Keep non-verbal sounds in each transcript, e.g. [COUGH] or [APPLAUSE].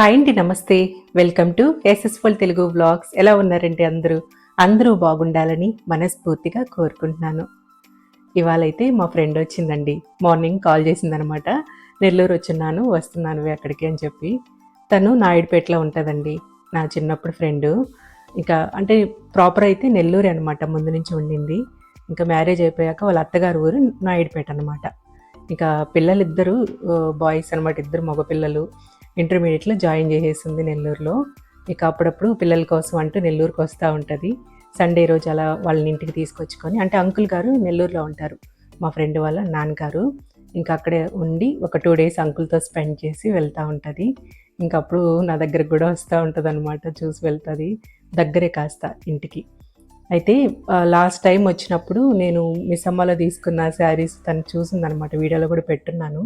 Hi అండి నమస్తే. Welcome to ఎస్ఎస్ఫుల్ తెలుగు వ్లాగ్స్. ఎలా ఉన్నారండి అందరూ? అందరూ బాగుండాలని మనస్ఫూర్తిగా కోరుకుంటున్నాను. ఇవాళ అయితే మా ఫ్రెండ్ వచ్చిందండి. మార్నింగ్ కాల్ చేసిందనమాట. నెల్లూరు వచ్చున్నాను వస్తున్నాను అక్కడికి అని చెప్పి. తను నాయుడుపేటలో ఉంటుందండి. నా చిన్నప్పుడు ఫ్రెండ్. ఇంకా అంటే ప్రాపర్ అయితే నెల్లూరు అనమాట ముందు నుంచి ఉండింది. ఇంకా మ్యారేజ్ అయిపోయాక వాళ్ళ అత్తగారు ఊరు నాయుడుపేట అనమాట ఇంకా పిల్లలిద్దరూ బాయ్స్ అనమాట ఇద్దరు మగపిల్లలు. ఇంటర్మీడియట్లో జాయిన్ చేసేసింది నెల్లూరులో. ఇక అప్పుడప్పుడు పిల్లల కోసం అంటూ నెల్లూరుకి వస్తూ ఉంటుంది. సండే రోజు అలా వాళ్ళని ఇంటికి తీసుకొచ్చుకొని అంటే అంకుల్ గారు నెల్లూరులో ఉంటారు మా ఫ్రెండ్ వాళ్ళ నాన్నగారు. ఇంకా అక్కడే ఉండి ఒక టూ డేస్ అంకుల్తో స్పెండ్ చేసి వెళ్తూ ఉంటుంది. ఇంకా అప్పుడు నా దగ్గరకు కూడా వస్తూ ఉంటుంది అనమాట చూసి వెళ్తుంది దగ్గరే కాస్త ఇంటికి. అయితే లాస్ట్ టైం వచ్చినప్పుడు నేను మిస్ అమ్మలో తీసుకున్న శారీస్ తను చూసిందనమాట వీడియోలో కూడా పెట్టున్నాను.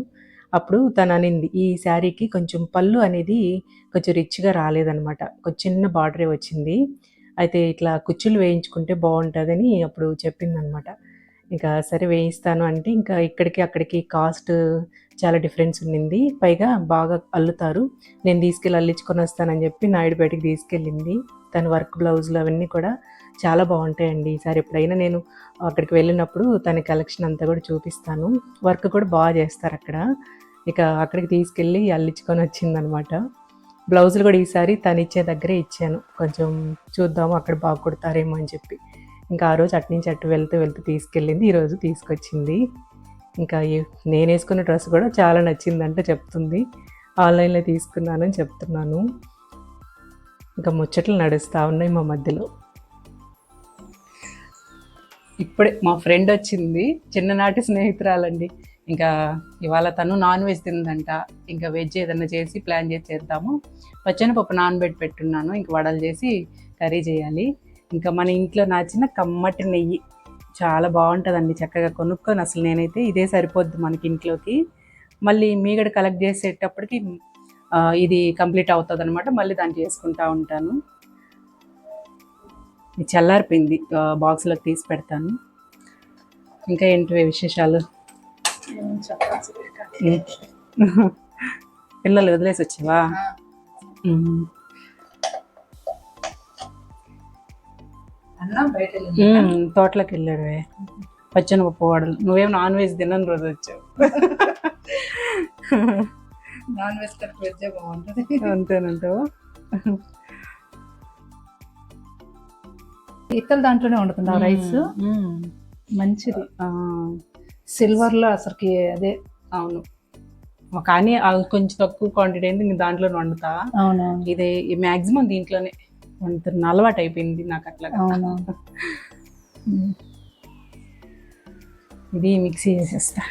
అప్పుడు తను అనింది ఈ శారీకి కొంచెం పళ్ళు అనేది కొంచెం రిచ్గా రాలేదనమాట కొంచెం చిన్న బార్డరే వచ్చింది. అయితే ఇట్లా కుచ్చులు వేయించుకుంటే బాగుంటుందని అప్పుడు చెప్పిందనమాట ఇంకా సరే వేయిస్తాను అంటే ఇంకా ఇక్కడికి అక్కడికి కాస్ట్ చాలా డిఫరెన్స్ ఉండింది. పైగా బాగా అల్లుతారు. నేను తీసుకెళ్ళి అల్లించుకొని వస్తానని చెప్పి నాయుడుపేటకి తీసుకెళ్ళింది. తన వర్క్ బ్లౌజులు అవన్నీ కూడా చాలా బాగుంటాయండి. ఈసారి ఎప్పుడైనా నేను అక్కడికి వెళ్ళినప్పుడు తన కలెక్షన్ అంతా కూడా చూపిస్తాను. వర్క్ కూడా బాగా చేస్తారు అక్కడ. ఇక అక్కడికి తీసుకెళ్ళి అల్లించుకొని వచ్చిందనమాట. బ్లౌజులు కూడా ఈసారి తను ఇచ్చే దగ్గరే ఇచ్చాను. కొంచెం చూద్దాము అక్కడ బాగా కుడతారేమో అని చెప్పి. ఇంకా ఆ రోజు అటు నుంచి అటు వెళ్తూ వెళ్తూ తీసుకెళ్ళింది. ఈరోజు తీసుకొచ్చింది. ఇంకా నేను వేసుకున్న డ్రెస్ కూడా చాలా నచ్చిందంటే చెప్తుంది. ఆన్లైన్లో తీసుకున్నానని చెప్తున్నాను. ఇంకా ముచ్చట్లు నడుస్తూ ఉన్నాయి మా మధ్యలో. ఇప్పుడే మా ఫ్రెండ్ వచ్చింది. చిన్ననాటి స్నేహితురాలండి. ఇంకా ఇవాళ తను నాన్ వెజ్ తిందంట. ఇంకా వెజ్ ఏదైనా చేసి ప్లాన్ చేసి చేద్దాము. పప్పు నానబెట్టి పెట్టున్నాను. ఇంకా వడలు చేసి కర్రీ చేయాలి. ఇంకా మన ఇంట్లో నాచిన కమ్మటి నెయ్యి. చాలా బాగుంటుందండి చక్కగా కొనుక్కొని అసలు నేనైతే ఇదే సరిపోద్ది మనకి ఇంట్లోకి. మళ్ళీ మీగడ కలెక్ట్ చేసేటప్పటికి ఇది కంప్లీట్ అవుతుంది అనమాట మళ్ళీ దాన్ని చేసుకుంటా ఉంటాను. చల్లారిపోయింది బాక్స్లోకి తీసి పెడతాను. ఇంకా ఏంటి విశేషాలు? [LAUGHS] పిల్లలు వదిలేసి వచ్చావా? తోటలోకి వెళ్ళాడు పచ్చనపప్పు వాడలు. నువ్వేం నాన్ వెజ్ తినని రోజు వచ్చావు. నాన్ వెజ్ కన్నా వెజ్ బాగుంటది. అంతేనంటావు? ఇతల దాంట్లోనే వండుతున్నా రైస్. మంచిది. ఆ, సిల్వర్లో అసలుకి అదే. అవును. కానీ అవి కొంచెం తక్కువ క్వాంటిటీ అయింది ఇంక దాంట్లో వండుతా ఇది మ్యాక్సిమం దీంట్లోనే వండుతున్న అలవాటు అయిపోయింది నాకు అట్లా. [LAUGHS] ఇది మిక్సీ చేసేస్తా.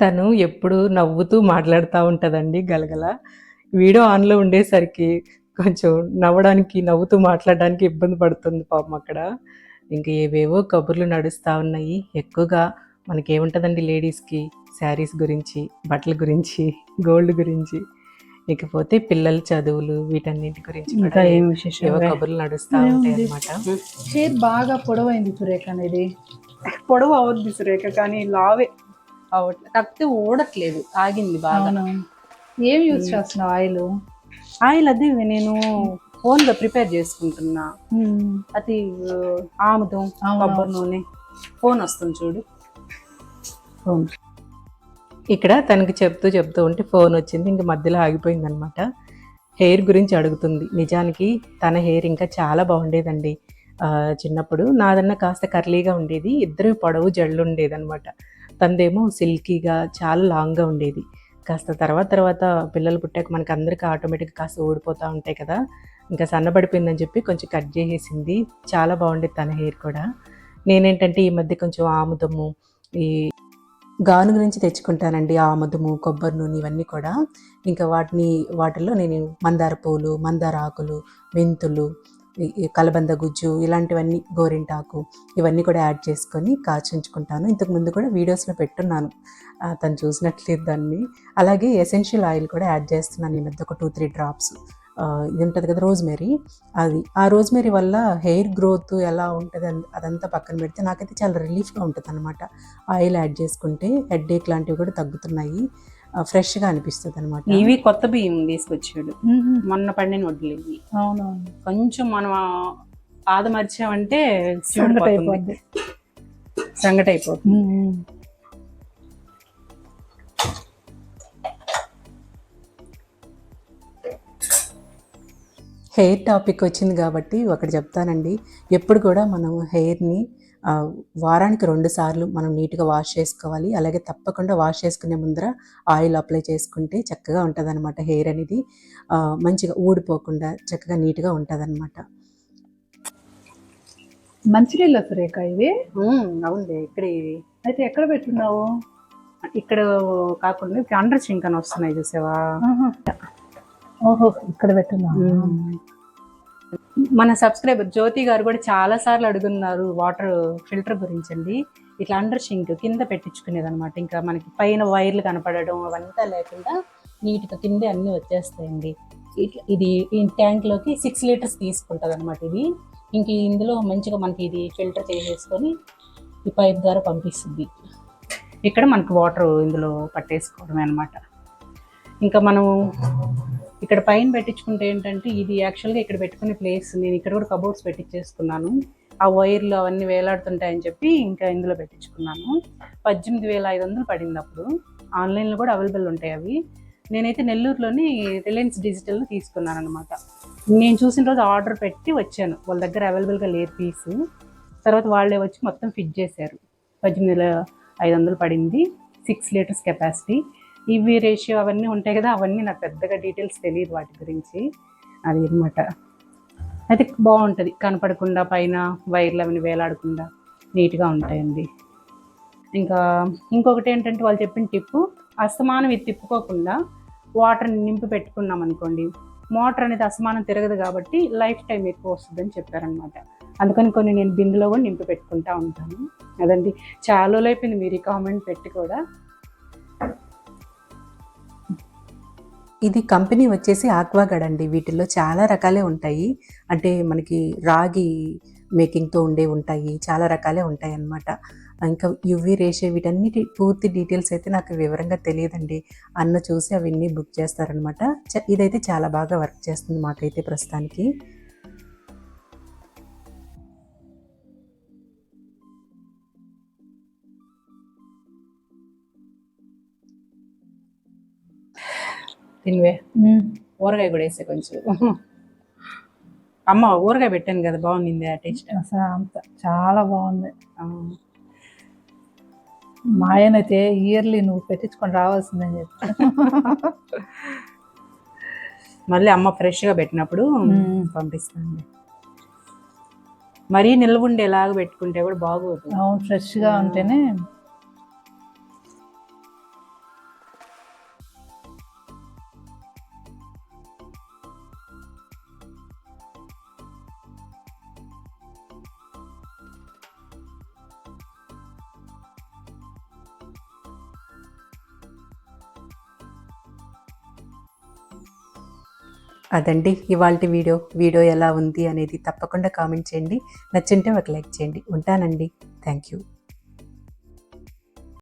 తను ఎప్పుడు నవ్వుతూ మాట్లాడుతూ ఉంటుందండి గలగల. వీడియో ఆన్లో ఉండేసరికి కొంచెం నవ్వడానికి నవ్వుతూ మాట్లాడడానికి ఇబ్బంది పడుతుంది పాపం అక్కడ. ఇంకా ఏవేవో కబుర్లు నడుస్తూ ఉన్నాయి. ఎక్కువగా మనకేముంటుందండి లేడీస్కి? శారీస్ గురించి బట్టల గురించి గోల్డ్ గురించి. ఇకపోతే పిల్లల చదువులు వీటన్నిటి గురించి కూడా ఇంకా ఏం ఏవో విశేషం కబుర్లు నడుస్తూ ఉంటాయి అన్నమాట. షేర్ బాగా పొడవైంది సురేఖ అనేది. పొడవు అవద్దు సురేఖ కానీ లావే అవట్లేదు కాకపోతే ఊడట్లేదు ఆగింది బాగా. ఏం యూజ్ చేస్తున్నావు ఆయిల్? ఆయిల్ అది నేను ఓన్గా ప్రిపేర్ చేసుకుంటున్నా. అది ఆ, ఆముదం. కొబ్బరి నూనె ఫోన్ వస్తుంది చూడు. ఇక్కడ తనకి చెప్తూ చెప్తూ ఉంటే ఫోన్ వచ్చింది ఇంక మధ్యలో ఆగిపోయింది అనమాట హెయిర్ గురించి అడుగుతుంది. నిజానికి తన హెయిర్ ఇంకా చాలా బాగుండేదండి. చిన్నప్పుడు నాదన్నా కాస్త కర్లీగా ఉండేది ఇద్దరు పొడవు జల్లు ఉండేది అనమాట తనదేమో సిల్కీగా చాలా లాంగ్గా ఉండేది. కాస్త తర్వాత తర్వాత పిల్లలు పుట్టాక మనకి అందరికీ ఆటోమేటిక్గా కాస్త ఊడిపోతూ ఉంటాయి కదా. ఇంకా సన్నబడిపోయిందని చెప్పి కొంచెం కట్ చేసేసింది. చాలా బాగుండేది తన హెయిర్ కూడా. నేనేంటంటే ఈ మధ్య కొంచెం ఆముదము ఈ గాను గురించి తెచ్చుకుంటానండి. ఆముదము కొబ్బరి నూనె ఇవన్నీ కూడా. ఇంకా వాటిని వాటిల్లో నేను మందార పూలు మందార ఆకులు మెంతులు కలబంద గుజ్జు ఇలాంటివన్నీ గోరింటాకు ఇవన్నీ కూడా యాడ్ చేసుకొని కాచుంచుకుంటాను. ఇంతకు ముందు కూడా వీడియోస్లో పెట్టున్నాను. తను చూసినట్లేదు దాన్ని. అలాగే ఎసెన్షియల్ ఆయిల్ కూడా యాడ్ చేస్తున్నాను ఈ మధ్య ఒక టూ త్రీ డ్రాప్స్. ఇది ఉంటుంది కదా రోజ్మెరీ. అది ఆ రోజ్మెరీ వల్ల హెయిర్ గ్రోత్ ఎలా ఉంటుంది అదంతా పక్కన పెడితే నాకైతే చాలా రిలీఫ్గా ఉంటుంది అనమాట ఆయిల్ యాడ్ చేసుకుంటే హెడ్ లాంటివి కూడా తగ్గుతున్నాయి. ఫ్రెష్గా అనిపిస్తుంది అనమాట ఇవి కొత్త బియ్యం తీసుకొచ్చాడు. మొన్న పండిన వడ్లు ఇవి. అవునవును. కొంచెం మనం ఆదమర్చామంటే సంగటి చీడిపోతుంది. అయిపోద్ది సంగటి అయిపోతుంది. హెయిర్ టాపిక్ వచ్చింది కాబట్టి ఒకటి చెప్తానండి. ఎప్పుడు కూడా మనం హెయిర్ని వారానికి రెండు సార్లు మనం నీట్గా వాష్ చేసుకోవాలి. అలాగే తప్పకుండా వాష్ చేసుకునే ముందర ఆయిల్ అప్లై చేసుకుంటే చక్కగా ఉంటుంది అనమాట హెయిర్ అనేది. మంచిగా ఊడిపోకుండా చక్కగా నీట్గా ఉంటుంది అనమాట మంచినీళ్ళ సురేఖ ఇవి. ఉమ్, అవునులే ఇక్కడ ఇవి. అయితే ఎక్కడ పెట్టున్నావు? ఇక్కడ కాకుండా ఇప్పుడు అండర్ సింక్ అని వస్తున్నాయి చూసావా. ఓహో ఇక్కడ పెట్టున్నావు మన సబ్స్క్రైబర్ జ్యోతి గారు కూడా చాలా సార్లు అడుగున్నారు వాటర్ ఫిల్టర్ గురించి అండి ఇట్లా అండర్ షింక్ కింద పెట్టించుకునేది అనమాట ఇంకా మనకి పైన వైర్లు కనపడడం అవంతా లేకుండా నీట్గా కిందే అన్నీ వచ్చేస్తాయండి. ఇట్లా ఇది ఈ ట్యాంక్లోకి సిక్స్ లీటర్స్ తీసుకుంటుంది అనమాట ఇది. ఇంక ఇందులో మంచిగా మనకి ఇది ఫిల్టర్ చేసేసుకొని ఈ పైప్ ద్వారా పంపిస్తుంది. ఇక్కడ మనకు వాటర్ ఇందులో పట్టేసుకోవడమే అనమాట ఇంకా మనం ఇక్కడ పైన పెట్టించుకుంటే ఏంటంటే ఇది యాక్చువల్గా ఇక్కడ పెట్టుకునే ప్లేస్ నేను ఇక్కడ కూడా కబోర్డ్స్ పెట్టించేసుకున్నాను. ఆ వైర్లు అవన్నీ వేలాడుతుంటాయని చెప్పి ఇంకా ఇందులో పెట్టించుకున్నాను. పద్దెనిమిది వేల ఐదు వందలు పడింది అప్పుడు. ఆన్లైన్లో కూడా అవైలబుల్ ఉంటాయి అవి. నేనైతే నెల్లూరులోని రిలయన్స్ డిజిటల్లో తీసుకున్నాను అనమాట నేను చూసిన రోజు ఆర్డర్ పెట్టి వచ్చాను. వాళ్ళ దగ్గర అవైలబుల్గా లేదు పీసు తర్వాత వాళ్ళే వచ్చి మొత్తం ఫిట్ చేశారు. పద్దెనిమిది వేల ఐదు వందలు పడింది. సిక్స్ లీటర్స్ కెపాసిటీ ఇవి రేషియో అవన్నీ ఉంటాయి కదా అవన్నీ నాకు పెద్దగా డీటెయిల్స్ తెలియదు వాటి గురించి. అది అనమాట అయితే బాగుంటుంది కనపడకుండా పైన వైర్లు అవన్నీ వేలాడకుండా నీట్గా ఉంటాయండి. ఇంకా ఇంకొకటి ఏంటంటే వాళ్ళు చెప్పిన టిప్పు అస్తమానం ఇది తిప్పుకోకుండా వాటర్ని నింపి పెట్టుకున్నాం అనుకోండి మోటార్ అనేది అసమానం తిరగదు కాబట్టి లైఫ్ టైం ఎక్కువ వస్తుందని చెప్పారనమాట అందుకని కొన్ని నేను బిందులో కూడా నింపి పెట్టుకుంటా ఉంటాను. అదండి. చాలా రోజులు అయిపోయింది మీరు ఈ కామెంట్ పెట్టి కూడా. ఇది కంపెనీ వచ్చేసి ఆక్వాగార్డ్ అండి. వీటిల్లో చాలా రకాలే ఉంటాయి. అంటే మనకి రాగి మేకింగ్తో ఉండే ఉంటాయి. చాలా రకాలే ఉంటాయి అన్నమాట. ఇంకా యువి రేషే వీటన్నిటి పూర్తి డీటెయిల్స్ అయితే నాకు వివరంగా తెలియదండి. అన్న చూసి అవన్నీ బుక్ చేస్తారనమాట ఇదైతే చాలా బాగా వర్క్ చేస్తుంది మాకైతే ప్రస్తుతానికి. తినివే. ఊరగాయ కూడా వేసే కొంచెం అమ్మ ఊరగాయ పెట్టాను కదా బాగుంది ఆ టేస్ట్ అంత చాలా బాగుంది మా ఆయన అయితే ఇయర్లీ నువ్వు పెట్టించుకొని రావాల్సిందని చెప్పి మళ్ళీ అమ్మ ఫ్రెష్గా పెట్టినప్పుడు. పంపిస్తాను మరీ నిల్వ ఉండేలాగా పెట్టుకుంటే కూడా బాగోదు అవును ఫ్రెష్గా ఉంటేనే అదండి ఇవాళ వీడియో. వీడియో ఎలా ఉంది అనేది తప్పకుండా కామెంట్ చేయండి. నచ్చింటే ఒక లైక్ చేయండి. ఉంటానండి. Thank you.